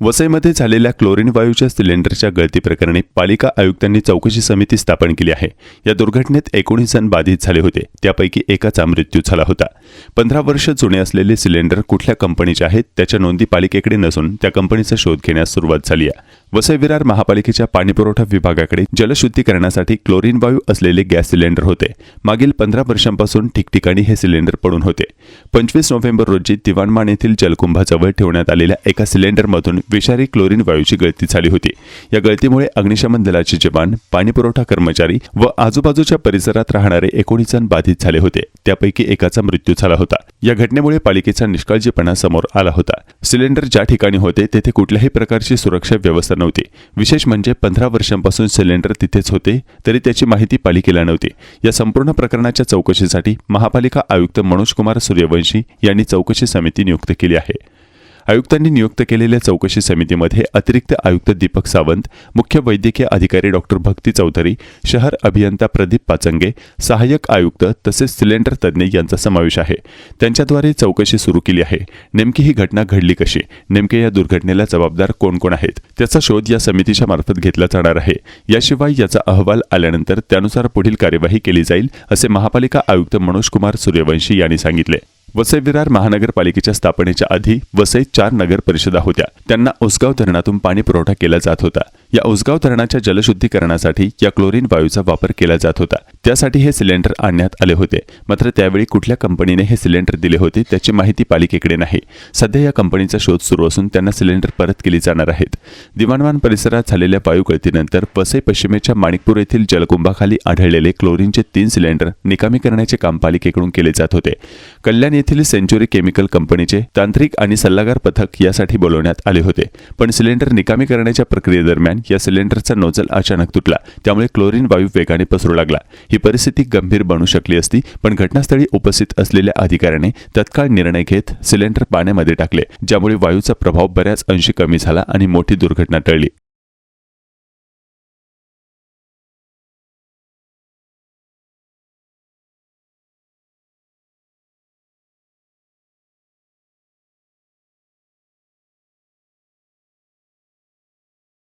वसईमध्ये झालेल्या क्लोरीन वायूच्या सिलेंडरच्या गळती प्रकरणी पालिका आयुक्तांनी चौकशी समिती स्थापन केली आहे. या दुर्घटनेत एकोणीस जण बाधित झाले होते. त्यापैकी एकाचा मृत्यू झाला होता. पंधरा वर्ष जुने असलेले सिलेंडर कुठल्या कंपनीचे आहेत त्याच्या नोंदी पालिकेकडे नसून त्या कंपनीचा शोध घेण्यास सुरुवात झाली आहे. वसई विरार महापालिकेच्या पाणीपुरवठा विभागाकडे जलशुद्धीकरणासाठी क्लोरीन वायू असलेले गॅस सिलेंडर होते. मागील पंधरा वर्षांपासून ठिकठिकाणी हे सिलेंडर पडून होते. पंचवीस नोव्हेंबर रोजी दिवाणमान येथील जलकुंभाजवळ ठेवण्यात आलेल्या एका सिलेंडरमधून विषारी क्लोरीन वायूची गळती झाली होती. या गळतीमुळे अग्निशमन दलाचे जवान पाणीपुरवठा कर्मचारी व आजूबाजूच्या परिसरात राहणारे एकोणीस जण बाधित झाले होते. त्यापैकी एकाचा मृत्यू झाला होता. या घटनेमुळे पालिकेचा निष्काळजीपणा समोर आला होता. सिलेंडर ज्या ठिकाणी होते तेथे कुठल्याही प्रकारची सुरक्षा व्यवस्था नव्हते. विशेष म्हणजे पंधरा वर्षांपासून सिलेंडर तिथेच होते तरी त्याची माहिती पालिकेला नव्हती. या संपूर्ण प्रकरणाच्या चौकशीसाठी महापालिका आयुक्त मनोज कुमार सूर्यवंशी यांनी चौकशी समिती नियुक्त केली आहे. आयुक्तांनी नियुक्त केलेल्या चौकशी समितीमध्ये अतिरिक्त आयुक्त दीपक सावंत मुख्य वैद्यकीय अधिकारी डॉक्टर भक्ती चौधरी शहर अभियंता प्रदीप पाचंगे सहाय्यक आयुक्त तसेच सिलेंडर तज्ज्ञ यांचा समावेश आहे. त्यांच्याद्वारे चौकशी सुरू केली आहे. नेमकी ही घटना घडली कशी? नेमके या दुर्घटनेला जबाबदार कोण कोण आहेत? त्याचा शोध या समितीच्या मार्फत घेतला जाणार आहे. याशिवाय याचा अहवाल आल्यानंतर त्यानुसार पुढील कार्यवाही केली जाईल असे महापालिका आयुक्त मनोज कुमार सूर्यवंशी यांनी सांगितले. वसई विरार महानगरपालिकेच्या स्थापनेच्या आधी वसईत चार नगर परिषदा होत्या. त्यांना उसगाव धरणातून पाणी पुरवठा केला जात होता. या उसगाव धरणाच्या जलशुद्धीकरणासाठी या क्लोरीन वायूचा वापर केला जात होता. त्यासाठी हे सिलेंडर आणण्यात आले होते. मात्र त्यावेळी कुठल्या कंपनीने हे सिलेंडर दिले होते त्याची माहिती पालिकेकडे नाही. सध्या या कंपनीचा शोध सुरू असून त्यांना सिलेंडर परत केली जाणार आहेत. दिवाणवान परिसरात झालेल्या वायू गळतीनंतर वसई पश्चिमेच्या माणिकपूर येथील जलकुंभाखाली आढळलेले क्लोरीनचे तीन सिलेंडर निकामी करण्याचे काम पालिकेकडून केले जात होते. कल्याण येथील सेंच्युरी केमिकल कंपनीचे तांत्रिक आणि सल्लागार पथक यासाठी बोलवण्यात आले होते. पण सिलेंडर निकामी करण्याच्या प्रक्रियेदरम्यान या सिलेंडरचा नोझल अचानक तुटला. त्यामुळे क्लोरीन वायू वेगाने पसरू लागला. ही परिस्थिती गंभीर बनू शकली असती पण घटनास्थळी उपस्थित असलेल्या अधिकाऱ्याने तत्काळ निर्णय घेत सिलेंडर पाण्यामध्ये टाकले ज्यामुळे वायूचा प्रभाव बऱ्याच अंशी कमी झाला आणि मोठी दुर्घटना टळली.